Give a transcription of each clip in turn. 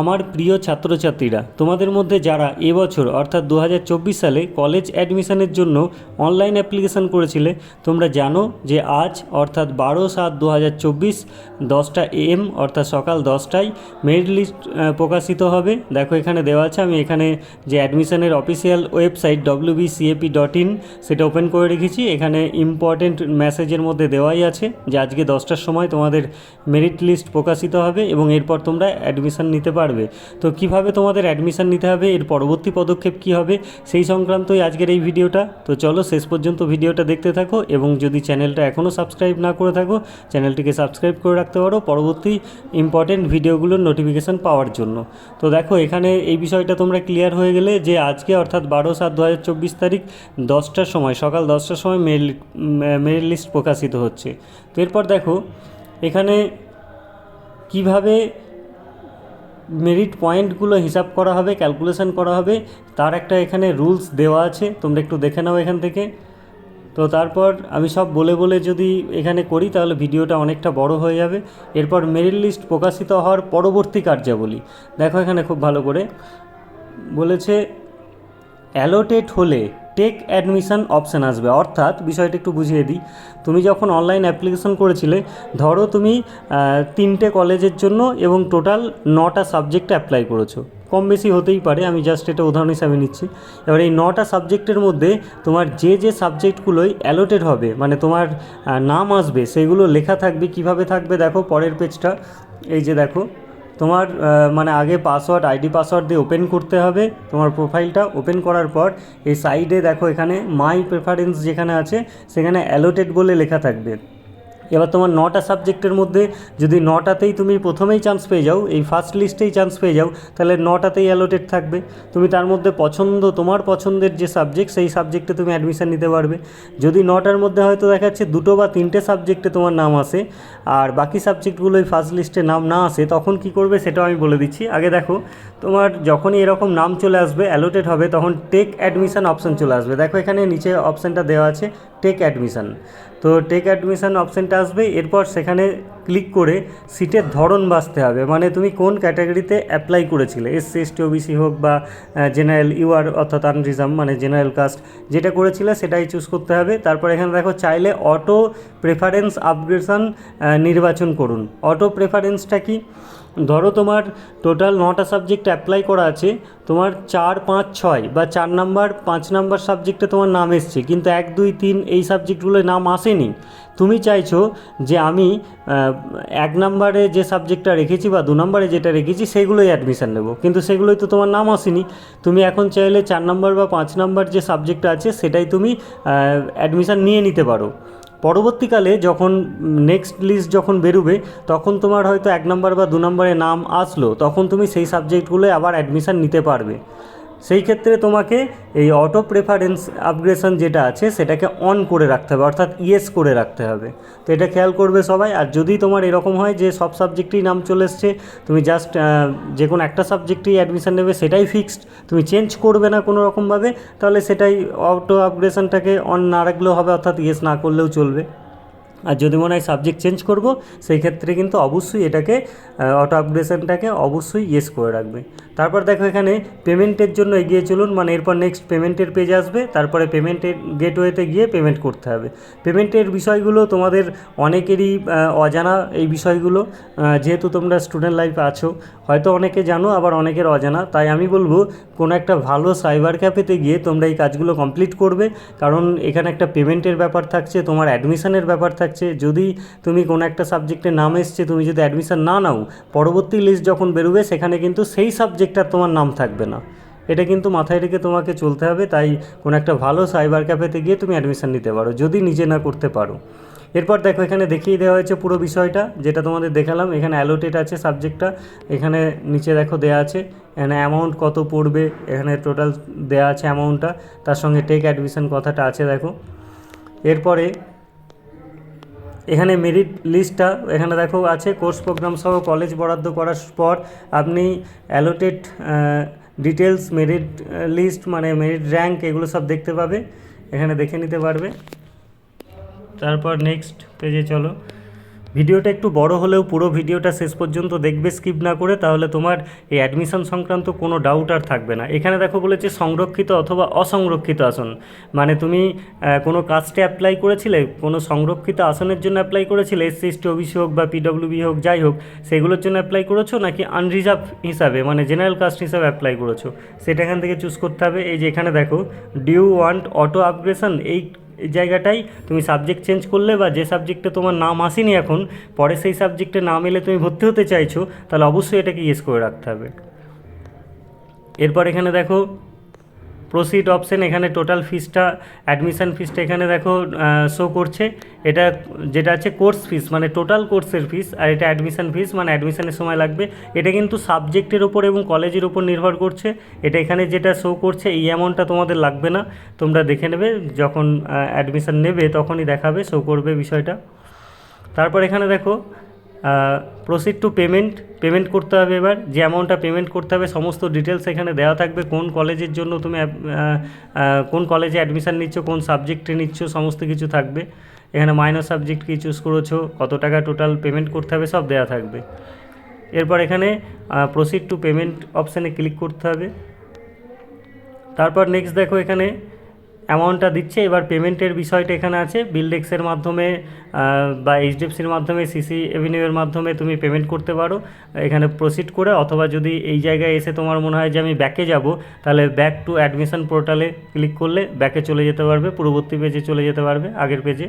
আমার প্রিয় ছাত্রছাত্রীরা, তোমাদের মধ্যে যারা এবছর অর্থাৎ দু হাজার চব্বিশ সালে কলেজ অ্যাডমিশনের জন্য অনলাইন অ্যাপ্লিকেশান করেছিলে, তোমরা জানো যে আজ, অর্থাৎ বারো সাত দু হাজার চব্বিশ, দশটা এম, অর্থাৎ সকাল দশটায় মেরিট লিস্ট প্রকাশিত হবে। দেখো, এখানে দেওয়া আছে, আমি এখানে যে অ্যাডমিশনের official website W BCAP dot in সেটা ওপেন করে রেখেছি। এখানে ইম্পর্টেন্ট মেসেজের মধ্যে দেওয়াই আছে যে আজকে দশটার সময় তোমাদের মেরিট লিস্ট প্রকাশিত হবে এবং এরপর তোমরা অ্যাডমিশন নিতে পারবে। তো কীভাবে তোমাদের অ্যাডমিশান নিতে হবে, এর পরবর্তী পদক্ষেপ কী হবে, সেই সংক্রান্তই আজকের এই ভিডিওটা। তো চলো শেষ পর্যন্ত ভিডিওটা দেখতে থাকো এবং যদি চ্যানেলটা এখনও সাবস্ক্রাইব না করে থাকো চ্যানেলটিকে সাবস্ক্রাইব করে রাখতে পারো পরবর্তী ইম্পর্টেন্ট ভিডিওগুলোর নোটিফিকেশান পাওয়ার জন্য। তো দেখো, এখানে এই বিষয়টা তোমরা ক্লিয়ার হয়ে গেলে যে আজকে অর্থাৎ বারো সাত দু তারিখ দশটার সময়, সকাল দশটার সময় মেরিট মেরিট লিস্ট প্রকাশিত হচ্ছে। তো এরপর দেখো, এখানে কীভাবে মেরিট পয়েন্টগুলো হিসাব করা হবে ক্যালকুলেশন করা হবে। তার একটা এখানে রুলস দেওয়া আছে, তোমরা একটু দেখে নাও এখান থেকে। তো তারপর আমি সব বলে বলে যদি এখানে করি, তাহলে ভিডিওটা অনেকটা বড় হয়ে যাবে। এরপর মেরিট লিস্ট প্রকাশিত হওয়ার পরবর্তী কার্যাবলী। দেখো এখানে খুব ভালো করে। বলেছে অ্যালোটেড হলে টেক অ্যাডমিশন অপশান আসবে। অর্থাৎ বিষয়টা একটু বুঝিয়ে দিই। তুমি যখন অনলাইন অ্যাপ্লিকেশন করেছিলে, ধরো তুমি তিনটে কলেজের জন্য এবং টোটাল নটা সাবজেক্টে অ্যাপ্লাই করেছ। কম বেশি হতেই পারে, আমি জাস্ট এটা উদাহরণ হিসাবে নিচ্ছি। এবার এই নটা সাবজেক্টের মধ্যে তোমার যে যে সাবজেক্টগুলোই অ্যালোটেড হবে মানে তোমার নাম আসবে, সেগুলো লেখা থাকবে, কীভাবে থাকবে, দেখো পরের পেজটা এই যে দেখো তোমার মানে আগে পাসওয়ার্ড আইডি পাসওয়ার্ড দিয়ে ওপেন করতে হবে। তোমার প্রোফাইলটা ওপেন করার পর এই সাইডে দেখো এখানে মাই প্রেফারেন্স যেখানে আছে, সেখানে অ্যালোটেড বলে লেখা থাকবে। এবার তোমার নটা সাবজেক্টের মধ্যে যদি নটাতেই তুমি প্রথমেই চান্স পেয়ে যাও, এই ফার্স্ট লিস্টেই চান্স পেয়ে যাও, তাহলে নটাতেই অ্যালোটেড থাকবে। তুমি তার মধ্যে পছন্দ, তোমার পছন্দের যে সাবজেক্ট সেই সাবজেক্টে তুমি অ্যাডমিশান নিতে পারবে। যদি নটার মধ্যে হয়তো দেখাচ্ছে দুটো বা তিনটে সাবজেক্টে তোমার নাম আসে, আর বাকি সাবজেক্টগুলোই ফার্স্ট লিস্টে নাম না আসে, তখন কি করবে সেটাও আমি বলে দিচ্ছি। আগে দেখো, তোমার যখনই এরকম নাম চলে আসবে অ্যালোটেড হবে, তখন টেক অ্যাডমিশান অপশন চলে আসবে। দেখো এখানে নিচে অপশানটা দেওয়া আছে টেক অ্যাডমিশন তো টেক অ্যাডমিশন অপশানটা আসবে, এরপর সেখানে ক্লিক করে সিটের ধরন বাছতে হবে। মানে তুমি কোন ক্যাটাগরিতে অ্যাপ্লাই করেছিলে? এসসি এসটি ওবিসি হোক বা জেনারেল ইউআর অর্থাৎ আনরিজাম মানে জেনারেল কাস্ট যেটা করেছিলে সেটাই চুজ করতে হবে। তারপর এখানে দেখো, চাইলে অটো প্রেফারেন্স আপগ্রেশন নির্বাচন করুন। অটো প্রেফারেন্সটা কি? ধরো তোমার টোটাল নটা সাবজেক্ট অ্যাপ্লাই করা আছে, তোমার চার, পাঁচ, ছয় বা চার নাম্বার পাঁচ নাম্বার সাবজেক্টে তোমার নাম এসছে, কিন্তু এক, দুই, তিন এই সাবজেক্টগুলোয় নাম আসেনি। তুমি চাইছো যে আমি এক নম্বরে যে সাবজেক্টটা রেখেছি বা দু নম্বরে যেটা রেখেছি সেগুলোই অ্যাডমিশান নেব, কিন্তু সেগুলোই তো তোমার নাম আসেনি। তুমি এখন চাইলে চার নম্বর বা পাঁচ নম্বর যে সাবজেক্টটা আছে সেটাই তুমি অ্যাডমিশান নিয়ে নিতে পারো। পরবর্তীকালে যখন নেক্সট লিস্ট যখন বেরোবে, তখন তোমার হয়তো এক নম্বর বা দু নম্বরে নাম আসলো, তখন তুমি সেই সাবজেক্টগুলোয় আবার অ্যাডমিশান নিতে পারবে। সেই ক্ষেত্রে তোমাকে এই অটো প্রেফারেন্স আপগ্রেশন যেটা আছে, সেটাকে অন করে রাখতে হবে, অর্থাৎ ইয়েস করে রাখতে হবে। তো এটা খেয়াল করবে সবাই। আর যদি তোমার এরকম হয় যে সব সাবজেক্টেই নাম চলে এসছে, তুমি জাস্ট যে কোনো একটা সাবজেক্টেই অ্যাডমিশান নেবে, সেটাই ফিক্সড তুমি চেঞ্জ করবে না কোনো রকমভাবে, তাহলে সেটাই অটো আপগ্রেশনটাকে অন না রাখলেও হবে, অর্থাৎ ইয়েস না করলেও চলবে। আর যদি মনে হয় সাবজেক্ট চেঞ্জ করব, সেই ক্ষেত্রে কিন্তু অবশ্যই এটাকে অটো আপগ্রেশনটাকে অবশ্যই ইয়েস করে রাখবে। তারপর দেখো এখানে পেমেন্টের জন্য এগিয়ে চলুন মানে এরপর নেক্সট পেমেন্টের পেজ আসবে, তারপরে পেমেন্টের গেটওয়েতে গিয়ে পেমেন্ট করতে হবে। পেমেন্টের বিষয়গুলো তোমাদের অনেকেরই অজানা এই বিষয়গুলো যেহেতু তোমরা স্টুডেন্ট লাইফে আছো, হয়তো অনেকে জানো, আবার অনেকের অজানা, তাই আমি বলব কোনো একটা ভালো সাইবার ক্যাফেতে গিয়ে তোমরা এই কাজগুলো কমপ্লিট করবে, কারণ এখানে একটা পেমেন্টের ব্যাপার থাকছে, তোমার অ্যাডমিশনের ব্যাপার থাকছে যদি তুমি কোনো একটা সাবজেক্টে নাম এসছে, তুমি যদি অ্যাডমিশান না নাও, পরবর্তী লিস্ট যখন বেরোবে, সেখানে কিন্তু সেই সাবজেক্টটার তোমার নাম থাকবে না। এটা কিন্তু মাথায় রেখে তোমাকে চলতে হবে, তাই কোনো একটা ভালো সাইবার ক্যাফেতে গিয়ে তুমি অ্যাডমিশান নিতে পারো, যদি নিজে না করতে পারো। এরপর দেখো, এখানে দেখিয়ে দেওয়া হয়েছে পুরো বিষয়টা, যেটা তোমাদের দেখালাম। এখানে অ্যালোটেড আছে সাবজেক্টটা এখানে নিচে দেখো দেয়া আছে, এখানে অ্যামাউন্ট কত পড়বে, এখানে টোটাল দেয়া আছে অ্যামাউন্টটা তার সঙ্গে টেক অ্যাডমিশন কথাটা আছে দেখো। এরপরে এখানে মেরিট লিস্টটা এখানে দেখো আছে কোর্স প্রোগ্রাম সহ কলেজ বরাদ্দ করার পর আপনি অ্যালোটেড ডিটেলস মেরিট লিস্ট মানে মেরিট র্যাঙ্ক এগুলো সব দেখতে পাবে, এখানে দেখে নিতে পারবে। তারপর নেক্সট পেজে চলো। ভিডিওটা একটু বড় হলেও পুরো ভিডিওটা শেষ পর্যন্ত দেখবে স্কিপ না করে তাহলে তোমার এই অ্যাডমিশন সংক্রান্ত কোনো ডাউট আর থাকবে না। এখানে দেখো বলেছে সংরক্ষিত অথবা অসংরক্ষিত আসন। মানে তুমি কোনো কাস্টে অ্যাপ্লাই করেছিলে, কোনো সংরক্ষিত আসনের জন্য অ্যাপ্লাই করেছিলে এসসি এসটি ওবিসি হোক বা পিডব্লিউবি হোক, যাই হোক, সেগুলোর জন্য অ্যাপ্লাই করেছ নাকি আনরিজার্ভ হিসাবে মানে জেনারেল কাস্ট হিসাবে অ্যাপ্লাই করেছ? সেটা এখান থেকে চুজ করতে হবে। এই যে এখানে দেখো ডিউ ওয়ান্ট অটো আপগ্রেশন এই এই জায়গাটাই তুমি সাবজেক্ট চেঞ্জ করলে বা যে সাবজেক্টে তোমার নাম আসেনি এখন, পরে সেই সাবজেক্টে নাম এলে তুমি ভর্তি হতে চাইছো, তাহলে অবশ্যই এটাকে ইয়েস করে রাখতে হবে। এরপর এখানে দেখো প্রসিড অপশন এখানে টোটাল ফিসটা অ্যাডমিশন ফিসটা এখানে দেখো শো করছে। এটা, যেটা আছে কোর্স ফিস মানে টোটাল কোর্সের ফিস আর এটা অ্যাডমিশন ফিস মানে অ্যাডমিশনের সময় লাগবে। এটা কিন্তু সাবজেক্টের ওপর এবং কলেজের ওপর নির্ভর করছে। এটা এখানে যেটা শো করছে, এই অ্যামাউন্টটা তোমাদের লাগবে না। তোমরা দেখে নেবে, যখন অ্যাডমিশন নেবে, তখনই দেখাবে শো করবে বিষয়টা। তারপর এখানে দেখো প্রসিড টু পেমেন্ট পেমেন্ট করতে হবে এবার, যে অ্যামাউন্টটা পেমেন্ট করতে হবে, সমস্ত ডিটেলস এখানে দেওয়া থাকবে, কোন কলেজের জন্য তুমি কোন কলেজে অ্যাডমিশান নিচ্ছ, কোন সাবজেক্টে নিচ্ছ, সমস্ত কিছু থাকবে। এখানে মাইনর সাবজেক্ট কি চুজ করেছ কত টাকা টোটাল পেমেন্ট করতে হবে, সব দেওয়া থাকবে। এরপর এখানে প্রসিড টু পেমেন্ট অপশানে ক্লিক করতে হবে। তারপর নেক্সট দেখো এখানে অ্যামাউন্টটা দিচ্ছে। এবার পেমেন্টের বিষয়টা এখানে আছে। বিলডেক্সের মাধ্যমে বা এইচডিএফসির মাধ্যমে সিসি এভিনিউয়ের মাধ্যমে তুমি পেমেন্ট করতে পারো। এখানে প্রসিড করে, অথবা যদি এই জায়গায় এসে তোমার মনে হয় যে আমি ব্যাকে যাব, তাহলে ব্যাক টু অ্যাডমিশন পোর্টালে ক্লিক করলে ব্যাকে চলে যেতে পারবে, পূর্ববর্তী পেজে চলে যেতে পারবে, আগের পেজে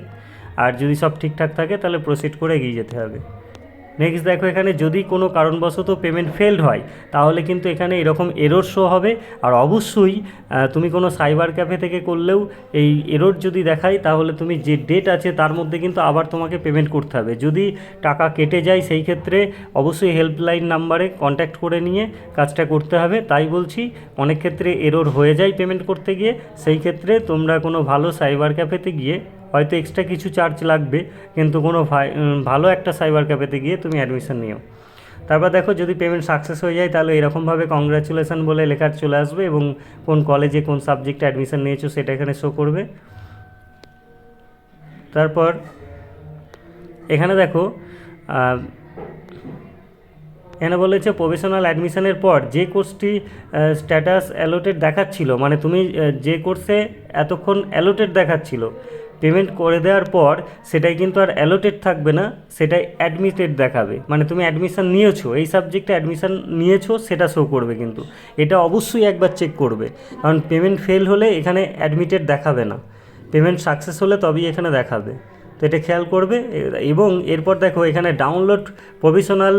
আর যদি সব ঠিকঠাক থাকে, তাহলে প্রসিড করে এগিয়ে যেতে হবে। নেক্সট দেখো এখানে যদি কোনো কারণবশত পেমেন্ট ফেলড হয়, তাহলে কিন্তু এখানে এরকম এরর শো হবে। আর অবশ্যই তুমি কোনো সাইবার ক্যাফে থেকে করলেও এই এরর যদি দেখায়, তাহলে তুমি যে ডেট আছে তার মধ্যে কিন্তু আবার তোমাকে পেমেন্ট করতে হবে। যদি টাকা কেটে যায়, সেই ক্ষেত্রে অবশ্যই হেল্পলাইন নাম্বারে কন্ট্যাক্ট করে নিয়ে কাজটা করতে হবে। তাই বলছি, অনেক ক্ষেত্রে এরর হয়ে যায় পেমেন্ট করতে গিয়ে। সেই ক্ষেত্রে তোমরা কোনো ভালো সাইবার ক্যাফেতে গিয়ে হয়তো এক্সট্রা কিছু চার্জ লাগবে, কিন্তু কোনো ভালো একটা সাইবার ক্যাফেতে গিয়ে তুমি অ্যাডমিশন নিও। তারপর দেখো যদি পেমেন্ট সাকসেস হয়ে যায়, তাহলে এরকমভাবে কংগ্রাচুলেশন বলে লেখা চলে আসবে এবং কোন কলেজে কোন সাবজেক্টে অ্যাডমিশন নিয়েছো সেটা এখানে শো করবে। তারপর এখানে দেখো এখানে বলেছে প্রফেশনাল অ্যাডমিশনের পর যে কোর্সটি স্ট্যাটাস অ্যালোটেড দেখাচ্ছিল মানে তুমি যে কোর্সে এতক্ষণ অ্যালোটেড দেখাচ্ছিল পেমেন্ট করে দেওয়ার পর সেটাই কিন্তু আর অ্যালোটেড থাকবে না, সেটাই অ্যাডমিটেড দেখাবে। মানে তুমি অ্যাডমিশান নিয়েছো, এই সাবজেক্টে অ্যাডমিশান নিয়েছো, সেটা শো করবে কিন্তু। এটা অবশ্যই একবার চেক করবে। কারণ পেমেন্ট ফেল হলে এখানে অ্যাডমিটেড দেখাবে না। পেমেন্ট সাকসেস হলে তবেই এখানে দেখাবে। তো এটা খেয়াল করবে। এবং এরপর দেখো এখানে ডাউনলোড প্রভিশনাল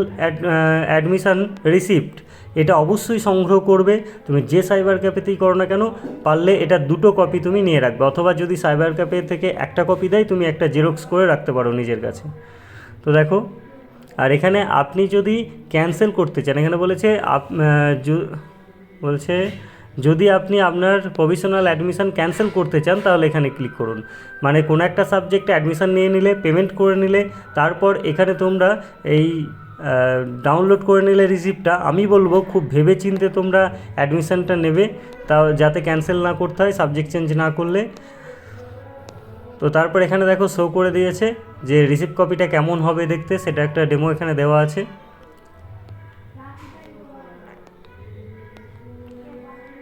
অ্যাডমিশন রিসিপ্ট এটা অবশ্যই সংগ্রহ করবে। তুমি যে সাইবার ক্যাফেতেই করো না কেন, পারলে এটা দুটো কপি তুমি নিয়ে রাখবে। অথবা যদি সাইবার ক্যাফে থেকে একটা কপি দেয়, তুমি একটা জেরক্স করে রাখতে পারো নিজের কাছে। তো দেখো, আর এখানে আপনি যদি ক্যান্সেল করতে চান, এখানে বলেছে আপ বলছে যদি আপনি আপনার প্রভিশনাল অ্যাডমিশন ক্যান্সেল করতে চান, তাহলে এখানে ক্লিক করুন। মানে কোনো একটা সাবজেক্টে অ্যাডমিশন নিয়ে নিলে পেমেন্ট করে নিলে, তারপর এখানে তোমরা এই ডাউনলোড করে নিলে রিসিপ্টটা আমি বলব খুব ভেবে চিনতে তোমরা অ্যাডমিশানটা নেবে তাও যাতে ক্যান্সেল না করতে হয় সাবজেক্ট চেঞ্জ না করলে। তো তারপর এখানে দেখো শো করে দিয়েছে যে রিসিপ্ট কপিটা কেমন হবে দেখতে, সেটা একটা ডেমো এখানে দেওয়া আছে।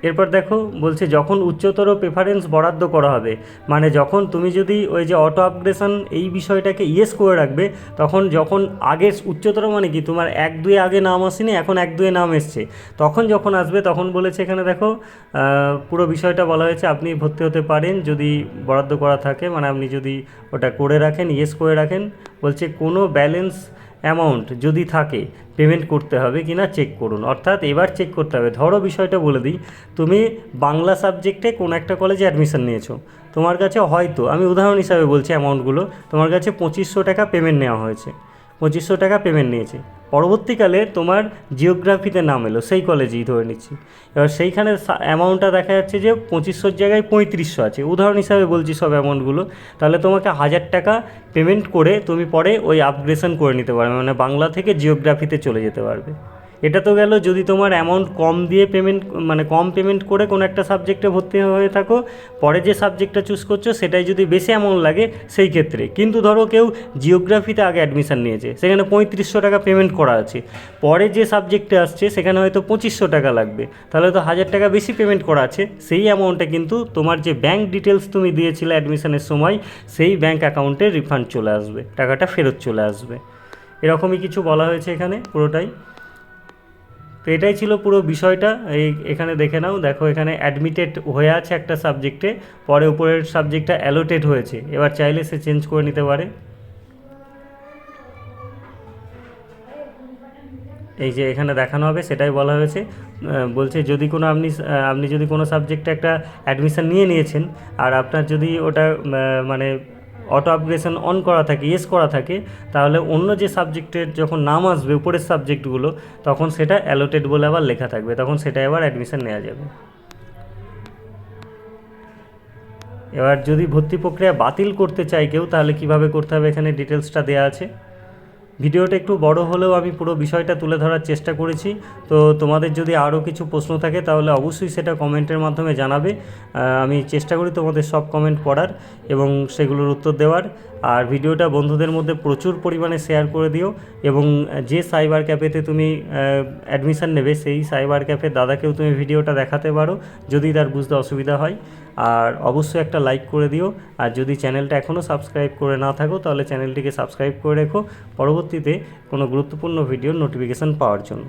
এরপর দেখো, বলছে, যখন উচ্চতর প্রেফারেন্স বরাদ্দ করা হবে মানে যখন তুমি যদি ওই যে অটো আপগ্রেশন এই বিষয়টাকে ইয়েস করে রাখবে, তখন যখন আগে উচ্চতর মানে কি, তোমার এক দুয়ে আগে নাম আসেনি, এখন এক দুয়ে নাম এসছে। তখন যখন আসবে, তখন বলেছে এখানে দেখো পুরো বিষয়টা বলা হয়েছে, আপনি ভর্তি হতে পারেন যদি বরাদ্দ করা থাকে মানে আপনি যদি ওটা করে রাখেন ইয়েস করে রাখেন। বলছে, কোনো ব্যালেন্স অ্যামাউন্ট যদি থাকে পেমেন্ট করতে হবে কি না চেক করুন। অর্থাৎ এবার চেক করতে হবে। ধরো বিষয়টা বলে দিই, তুমি বাংলা সাবজেক্টে কোনো একটা কলেজে অ্যাডমিশন নিয়েছো। তোমার কাছে হয়তো, আমি উদাহরণ হিসাবে বলছি অ্যামাউন্টগুলো তোমার কাছে পঁচিশশো টাকা পেমেন্ট নেওয়া হয়েছে। পঁচিশশো টাকা পেমেন্ট নিয়েছে। পরবর্তীকালে তোমার জিওগ্রাফিতে নাম এলো, সেই কলেজেই ধরে নিচ্ছি। এবার সেইখানে অ্যামাউন্টটা দেখা যাচ্ছে যে পঁচিশশোর জায়গায় পঁয়ত্রিশশো আছে। উদাহরণ হিসাবে বলছি সব অ্যামাউন্টগুলো তাহলে তোমাকে হাজার টাকা পেমেন্ট করে তুমি পরে ওই আপগ্রেশন করে নিতে পারবে মানে বাংলা থেকে জিওগ্রাফিতে চলে যেতে পারবে। এটা তো গেল যদি তোমার অ্যামাউন্ট কম দিয়ে পেমেন্ট মানে কম পেমেন্ট করে কোনো একটা সাবজেক্টে ভর্তি হয়ে থাকো, পরে যে সাবজেক্টটা চুজ করছ সেটাই যদি বেশি অ্যামাউন্ট লাগে সেই ক্ষেত্রে। কিন্তু ধরো কেউ জিওগ্রাফিতে আগে অ্যাডমিশান নিয়েছে, সেখানে পঁয়ত্রিশশো টাকা পেমেন্ট করা আছে, পরে যে সাবজেক্টে আসছে সেখানে হয়তো পঁচিশশো টাকা লাগবে, তাহলে তো হাজার টাকা বেশি পেমেন্ট করা আছে, সেই অ্যামাউন্টে কিন্তু তোমার যে ব্যাঙ্ক ডিটেলস তুমি দিয়েছিলে অ্যাডমিশনের সময়, সেই ব্যাঙ্ক অ্যাকাউন্টে রিফান্ড চলে আসবে, টাকাটা ফেরত চলে আসবে। এরকমই কিছু বলা হয়েছে এখানে, পুরোটাই। তো এটাই ছিল পুরো বিষয়টা। এই এখানে দেখে নাও, দেখো এখানে অ্যাডমিটেড হয়ে আছে একটা সাবজেক্টে পরে উপরের সাবজেক্টটা অ্যালোটেড হয়েছে। এবার চাইলে সে চেঞ্জ করে নিতে পারে। এই যে এখানে দেখানো হবে, সেটাই বলা হয়েছে। বলছে যদি কোনো আপনি আপনি যদি কোনো সাবজেক্টে একটা অ্যাডমিশন নিয়ে নিয়েছেন, আর আপনার যদি ওটা মানে অটো আপগ্রেশন অন করা থাকে ইয়েস করা থাকে, তাহলে অন্য যে সাবজেক্টের যখন নাম আসবে, উপরের সাবজেক্টগুলো তখন সেটা অ্যালোটেড বলে আবার লেখা থাকবে, তখন সেটা এবার অ্যাডমিশন নেওয়া যাবে। এবার যদি ভর্তি প্রক্রিয়া বাতিল করতে চায় কেউ, তাহলে কীভাবে করতে হবে? এখানে ডিটেলসটা দেওয়া আছে। ভিডিওটা একটু বড় হলেও আমি পুরো বিষয়টা তুলে ধরার চেষ্টা করেছি। তো তোমাদের যদি আরও কিছু প্রশ্ন থাকে, তাহলে অবশ্যই সেটা কমেন্টের মাধ্যমে জানাবে। আমি চেষ্টা করি তোমাদের সব কমেন্ট পড়ার এবং সেগুলোর উত্তর দেওয়ার। আর ভিডিওটা বন্ধুদের মধ্যে প্রচুর পরিমাণে শেয়ার করে দিও এবং যে সাইবার ক্যাফেতে তুমি অ্যাডমিশান নেবে, সেই সাইবার ক্যাফের দাদাকেও তুমি ভিডিওটা দেখাতে পারো, যদি তার বুঝতে অসুবিধা হয়। আর অবশ্যই একটা লাইক করে দিও। আর যদি চ্যানেলটা এখনও সাবস্ক্রাইব করে না থাকো, তাহলে চ্যানেলটিকে সাবস্ক্রাইব করে রেখো। পরবর্তীতে কোনো গুরুত্বপূর্ণ ভিডিওর নোটিফিকেশান পাওয়ার জন্য।